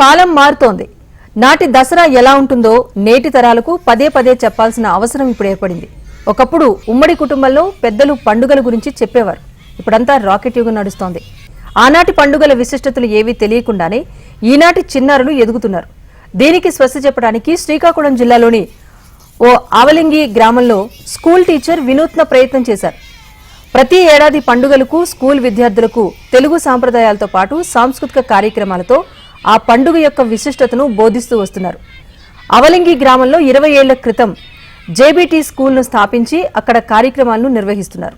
కాలం మారుతోంది. నాటి దసరా ఎలా ఉంటుందో నేటి తరాలకు పదే పదే చెప్పాల్సిన అవసరం ఇప్పుడు ఏర్పడింది. ఒకప్పుడు ఉమ్మడి కుటుంబంలో పెద్దలు పండుగల గురించి చెప్పేవారు. ఇప్పుడంతా రాకెట్ యుగం నడుస్తోంది. ఆనాటి పండుగల విశిష్టతలు ఏవీ తెలియకుండానే ఈనాటి చిన్నారులు ఎదుగుతున్నారు. దీనికి స్వస్తి చెప్పడానికి శ్రీకాకుళం జిల్లాలోని ఓ ఆవలింగి గ్రామంలో స్కూల్ టీచర్ వినూత్న ప్రయత్నం చేశారు. ప్రతి ఏడాది పండుగలకు స్కూల్ విద్యార్థులకు తెలుగు సాంప్రదాయాలతో పాటు సాంస్కృతిక కార్యక్రమాలతో ఆ పండుగ యొక్క విశిష్టతను బోధిస్తూ వస్తున్నారు. అవలింగి గ్రామంలో ఇరవై ఏళ్ళ క్రితం జేబీటీ స్కూల్ను స్థాపించి అక్కడ కార్యక్రమాలను నిర్వహిస్తున్నారు.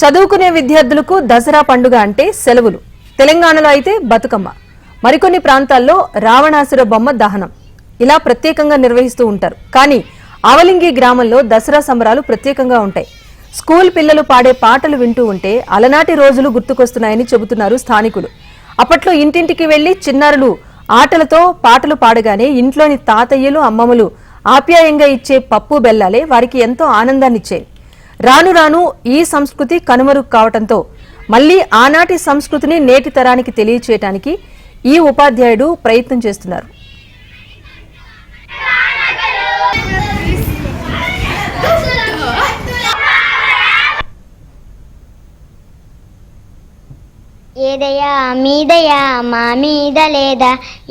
చదువుకునే విద్యార్థులకు దసరా పండుగ అంటే సెలవులు. తెలంగాణలో అయితే బతుకమ్మ. మరికొన్ని ప్రాంతాల్లో రావణాసుర బొమ్మ దహనం. ఇలా ప్రత్యేకంగా నిర్వహిస్తూ ఉంటారు. కానీ ఆవలింగి గ్రామంలో దసరా సంబరాలు ప్రత్యేకంగా ఉంటాయి. స్కూల్ పిల్లలు పాడే పాటలు వింటూ ఉంటే అలనాటి రోజులు గుర్తుకొస్తున్నాయని చెబుతున్నారు స్థానికులు. అప్పట్లో ఇంటింటికి వెళ్ళి చిన్నారులు ఆటలతో పాటలు పాడగానే ఇంట్లోని తాతయ్యలు అమ్మమ్మలు ఆప్యాయంగా ఇచ్చే పప్పు బెల్లాలే వారికి ఎంతో ఆనందాన్నిచ్చాయి రాను రాను ఈ సంస్కృతి కనుమరుగు కావటంతో మళ్ళీ ఆనాటి సంస్కృతిని నేటి తరానికి తెలియచేయటానికి ఈ ఉపాధ్యాయుడు ప్రయత్నం చేస్తున్నారు. లేదయా మీదయా మా మీద లేదా?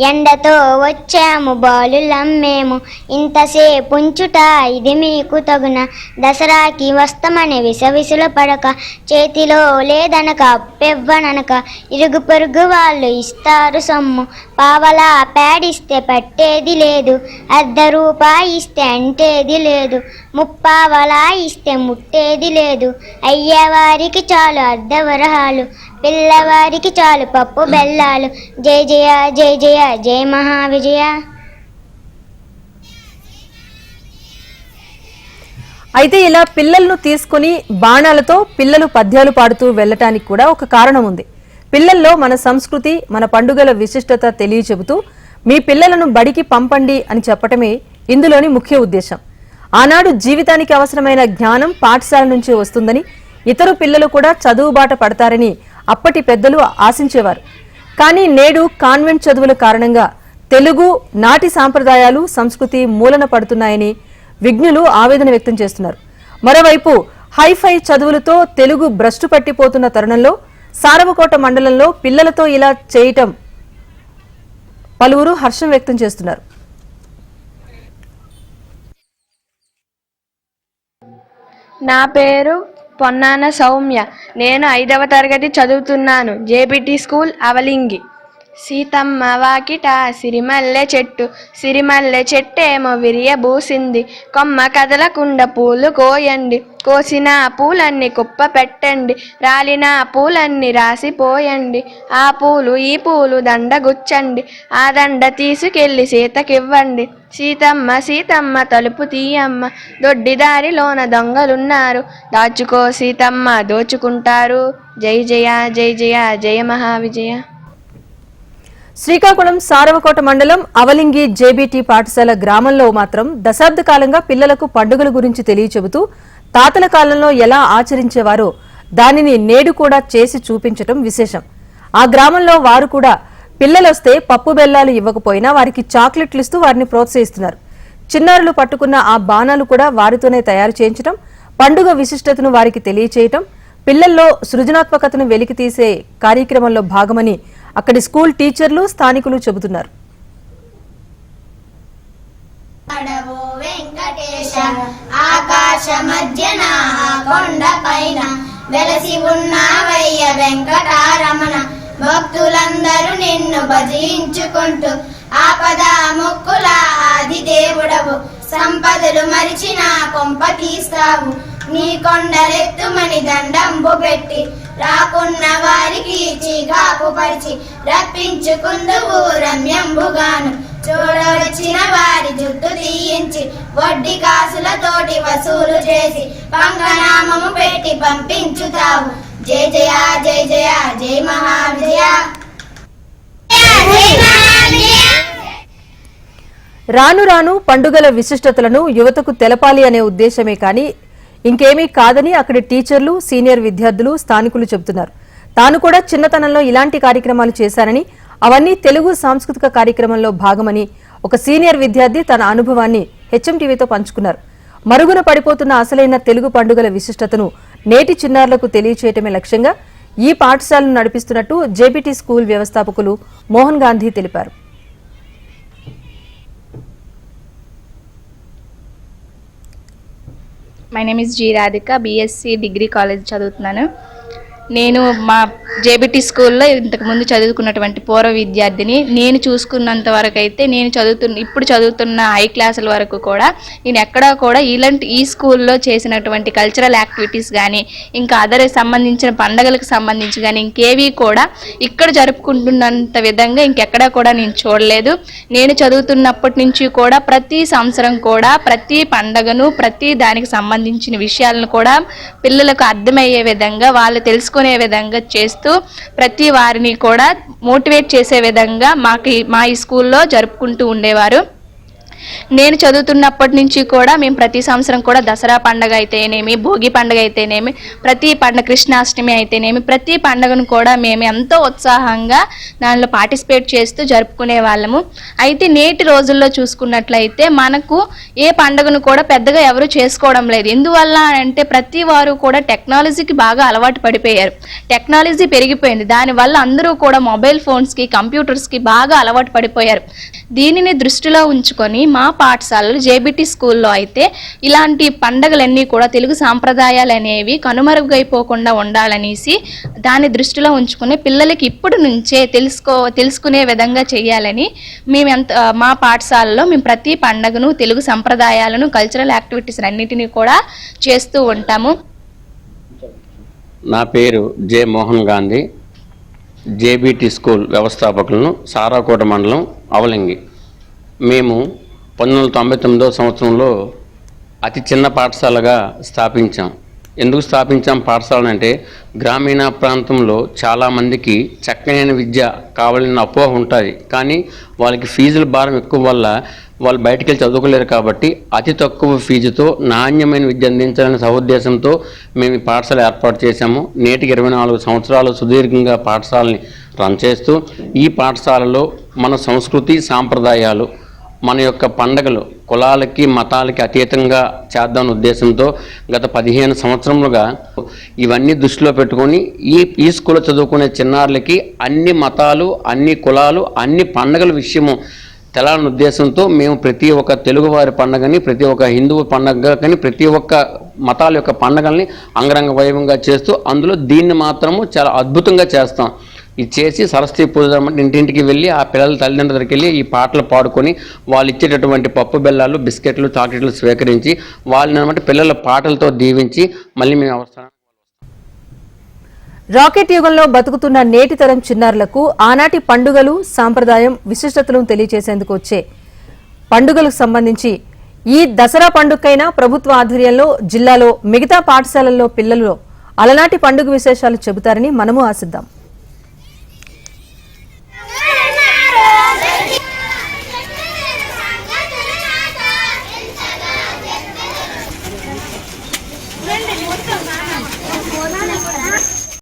ఎండతో వచ్చాము బాలులమ్మేము ఇంతసేపు ఉంచుట ఇది మీకు తగున. దసరాకి వస్తామని విసవిసుల పడక చేతిలో లేదనక పెవ్వననక ఇరుగు పొరుగు వాళ్ళు ఇస్తారు సొమ్ము. పావలా పేడిస్తే పట్టేది లేదు. అర్ధ రూపాయి ఇస్తే అంటేది లేదు. ముప్పావలా ఇస్తే ముట్టేది లేదు. అయ్యేవారికి చాలు అర్ధవరహాలు పిల్లవారికి చాలు పప్పు బెల్లాలు. జై జయ జై జయ జయ మహావిజయ. అయితే ఇలా పిల్లలను తీసుకుని బాణాలతో పిల్లలు పద్యాలు పాడుతూ వెళ్ళటానికి కూడా ఒక కారణం ఉంది. పిల్లల్లో మన సంస్కృతి మన పండుగల విశిష్టత తెలియచెబుతూ మీ పిల్లలను బడికి పంపండి అని చెప్పటమే ఇందులోని ముఖ్య ఉద్దేశం. ఆనాడు జీవితానికి అవసరమైన జ్ఞానం పాఠశాల నుంచి వస్తుందని ఇతరు పిల్లలు కూడా చదువు బాట పడతారని అప్పటి పెద్దలు ఆశించేవారు. కానీ నేడు కాన్వెంట్ చదువుల కారణంగా తెలుగు నాటి సాంప్రదాయాలు సంస్కృతి మూలన పడుతున్నాయని విజ్ఞులు ఆవేదన వ్యక్తం చేస్తున్నారు. మరోవైపు హైఫై చదువులతో తెలుగు భ్రష్టు పట్టిపోతున్న తరుణంలో సారవకోట మండలంలో పిల్లలతో ఇలా చేయటం పలువురు హర్షం వ్యక్తం చేస్తున్నారు. నా పేరు పొన్నాన సౌమ్య. నేను ఐదవ తరగతి చదువుతున్నాను. జేబిటి స్కూల్ అవలింగి. సీతమ్మ వాకిట సిరిమల్లె చెట్టు. సిరిమల్లె చెట్టేమో విరియబూసింది కొమ్మ కదలకుండా పూలు కోయండి. కోసిన పూలన్నీ కుప్ప పెట్టండి. రాలిన పూలన్నీ రాసిపోయండి ఆ పూలు ఈ పూలు దండ గుచ్చండి. ఆ దండ తీసుకెళ్ళి సీతకివ్వండి. సీతమ్మ సీతమ్మ తలుపు తీయమ్మ. దొడ్డి దారిలోన దొంగలున్నారు. దాచుకో సీతమ్మ దోచుకుంటారు. జై జయ జై జయ జయ మహావిజయ శ్రీకాకుళం సారవకోట మండలం అవలింగి జేబీటీ పాఠశాల గ్రామంలో మాత్రం దశాబ్ద కాలంగా పిల్లలకు పండుగల గురించి తెలియచెబుతూ తాతల కాలంలో ఎలా ఆచరించేవారో దానిని నేడు కూడా చేసి చూపించటం విశేషం. ఆ గ్రామంలో వారు కూడా పిల్లలొస్తే పప్పు బెల్లాలు ఇవ్వకపోయినా వారికి చాక్లెట్లు ఇస్తూ వారిని ప్రోత్సహిస్తున్నారు. చిన్నారులు పట్టుకున్న ఆ బాణాలు కూడా వారితోనే తయారు చేయించటం పండుగ విశిష్టతను వారికి తెలియచేయటం పిల్లల్లో సృజనాత్మకతను వెలికితీసే కార్యక్రమంలో భాగమని అక్కడి స్కూల్ టీచర్లు స్థానికులు చెబుతున్నారు. ఆకాశ మధ్యన ఆ కొండ పైన వెలసి ఉన్నావయ్య వెంకటారమణ. భక్తులందరూ నిన్ను భజించుకుంటూ ఆపద మొక్కుల ఆది దేవుడవు సంపదలు మరిచిన కొంప తీస్తావు. నీ కొండలెత్తుమని దండంబు పెట్టి రాకున్న వారికి చిగాకు పరిచి రప్పించుకుందువు రమ్యంబుగాను చూడవచ్చిన వారి జుట్టు తీయించి వడ్డీ కాసులతోటి వసూలు చేసి పంగనామము పెట్టి పంపించుతావు. జయ జయ జయ జయ జై మహావిజయ. రాను రాను పండుగల విశిష్టతలను యువతకు తెలపాలి అనే ఉద్దేశమే కానీ ఇంకేమీ కాదని అక్కడి టీచర్లు సీనియర్ విద్యార్థులు స్థానికులు చెబుతున్నారు. తాను కూడా చిన్నతనంలో ఇలాంటి కార్యక్రమాలు చేశానని అవన్నీ తెలుగు సాంస్కృతిక కార్యక్రమంలో భాగమని ఒక సీనియర్ విద్యార్థి తన అనుభవాన్ని హెచ్ఎంటీవీతో పంచుకున్నారు. మరుగున పడిపోతున్న అసలైన తెలుగు పండుగల విశిష్టతను నేటి చిన్నారులకు తెలియచేయటమే లక్ష్యంగా ఈ పాఠశాలను నడిపిస్తున్నట్టు జేబీటీ స్కూల్ వ్యవస్థాపకులు మోహన్ గాంధీ తెలిపారు. My name is G Radhika BSc degree college చదువుతున్నాను. నేను మా జేబిటీ స్కూల్లో ఇంతకుముందు చదువుకున్నటువంటి పూర్వ విద్యార్థిని నేను చూసుకున్నంత వరకు అయితే నేను చదువుతున్న ఇప్పుడు చదువుతున్న హై క్లాసుల వరకు కూడా నేను ఎక్కడా కూడా ఇలాంటి ఈ స్కూల్లో చేసినటువంటి కల్చరల్ యాక్టివిటీస్ కానీ ఇంకా అదర్ సంబంధించిన పండగలకు సంబంధించి కానీ ఇంకేవి కూడా ఇక్కడ జరుపుకుంటున్నంత విధంగా ఇంకెక్కడా కూడా నేను చూడలేదు. నేను చదువుతున్నప్పటి నుంచి కూడా ప్రతి సంవత్సరం కూడా ప్రతి పండగను ప్రతి దానికి సంబంధించిన విషయాలను కూడా పిల్లలకు అర్థమయ్యే విధంగా వాళ్ళు తెలుసుకునే విధంగా చేస్తూ ప్రతి వారిని కూడా మోటివేట్ చేసే విధంగా మాకు మా ఈ స్కూల్లో జరుపుకుంటూ ఉండేవారు. నేను చదువుతున్నప్పటి నుంచి కూడా మేము ప్రతి సంవత్సరం కూడా దసరా పండగ అయితేనేమి భోగి పండగ అయితేనేమి ప్రతి పండగ కృష్ణాష్టమి అయితేనేమి ప్రతి పండగను కూడా మేము ఎంతో ఉత్సాహంగా దానిలో పార్టిసిపేట్ చేస్తూ జరుపుకునే వాళ్ళము. అయితే నేటి రోజుల్లో చూసుకున్నట్లయితే మనకు ఏ పండుగను కూడా పెద్దగా ఎవరు చేసుకోవడం లేదు. ఎందువల్ల అంటే ప్రతి వారు కూడా టెక్నాలజీకి బాగా అలవాటు పడిపోయారు. టెక్నాలజీ పెరిగిపోయింది. దానివల్ల అందరూ కూడా మొబైల్ ఫోన్స్కి కంప్యూటర్స్కి బాగా అలవాటు పడిపోయారు. దీనిని దృష్టిలో ఉంచుకొని మా పాఠశాలలు జేబిటి స్కూల్లో అయితే ఇలాంటి పండగలన్నీ కూడా తెలుగు సాంప్రదాయాలు అనేవి కనుమరుగైపోకుండా ఉండాలనేసి దాన్ని దృష్టిలో ఉంచుకుని పిల్లలకి ఇప్పటి నుంచే తెలుసుకో తెలుసుకునే విధంగా చేయాలని మేము ఎంత మా పాఠశాలలో మేము ప్రతి పండగను తెలుగు సంప్రదాయాలను కల్చరల్ యాక్టివిటీస్ అన్నిటినీ కూడా చేస్తూ ఉంటాము. నా పేరు J Mohan Gandhi JBT school వ్యవస్థాపకులను Sarakota మండలం అవలింగి. మేము పంతొమ్మిది వందల తొంభై తొమ్మిదో సంవత్సరంలో అతి చిన్న పాఠశాలగా స్థాపించాం. ఎందుకు స్థాపించాం పాఠశాలను అంటే గ్రామీణ ప్రాంతంలో చాలామందికి చక్కనైన విద్య కావాలన్న అపోహ ఉంటుంది. కానీ వాళ్ళకి ఫీజుల భారం ఎక్కువ వల్ల వాళ్ళు బయటికి వెళ్ళి చదువుకోలేరు కాబట్టి అతి తక్కువ ఫీజుతో నాణ్యమైన విద్య అందించాలనే సహోద్దేశంతో మేము ఈ పాఠశాల ఏర్పాటు చేశాము. నేటికి ఇరవై నాలుగు సంవత్సరాలు సుదీర్ఘంగా పాఠశాలని రన్ చేస్తూ ఈ పాఠశాలలో మన సంస్కృతి సాంప్రదాయాలు మన యొక్క పండగలు కులాలకి మతాలకి అతీతంగా చేద్దామనే ఉద్దేశంతో గత పదిహేను సంవత్సరములుగా ఇవన్నీ దృష్టిలో పెట్టుకొని ఈ ఈ స్కూల్లో చదువుకునే చిన్నారులకి అన్ని మతాలు అన్ని కులాలు అన్ని పండగల విషయము తెలాలని ఉద్దేశంతో మేము ప్రతి ఒక్క తెలుగువారి పండగని ప్రతి ఒక్క హిందువు పండగ కానీ ప్రతి ఒక్క మతాల యొక్క పండగల్ని అంగరంగ వైభవంగా చేస్తూ అందులో దీన్ని మాత్రము చాలా అద్భుతంగా చేస్తాం. ఇది చేసి సరస్వతి పూజ ఇంటింటికి వెళ్ళి ఆ పిల్లల తల్లిదండ్రుల దగ్గరికి వెళ్ళి ఈ పాటలు పాడుకొని వాళ్ళు ఇచ్చేటటువంటి పప్పు బెల్లాలు బిస్కెట్లు చాక్లెట్లు స్వీకరించి వాళ్ళని అనమాట పిల్లల పాటలతో దీవించి మళ్ళీ మేము అవసరం రాకెట్ యుగంలో బతుకుతున్న నేటి తరం చిన్నారులకు ఆనాటి పండుగలు సాంప్రదాయం విశిష్టతలను తెలియజేసేందుకు వచ్చే పండుగలకు సంబంధించి ఈ దసరా పండుగకైనా ప్రభుత్వ ఆధ్వర్యంలో జిల్లాలో మిగతా పాఠశాలల్లో పిల్లలు అలనాటి పండుగ విశేషాలు చెబుతారని మనము ఆశిద్దాం.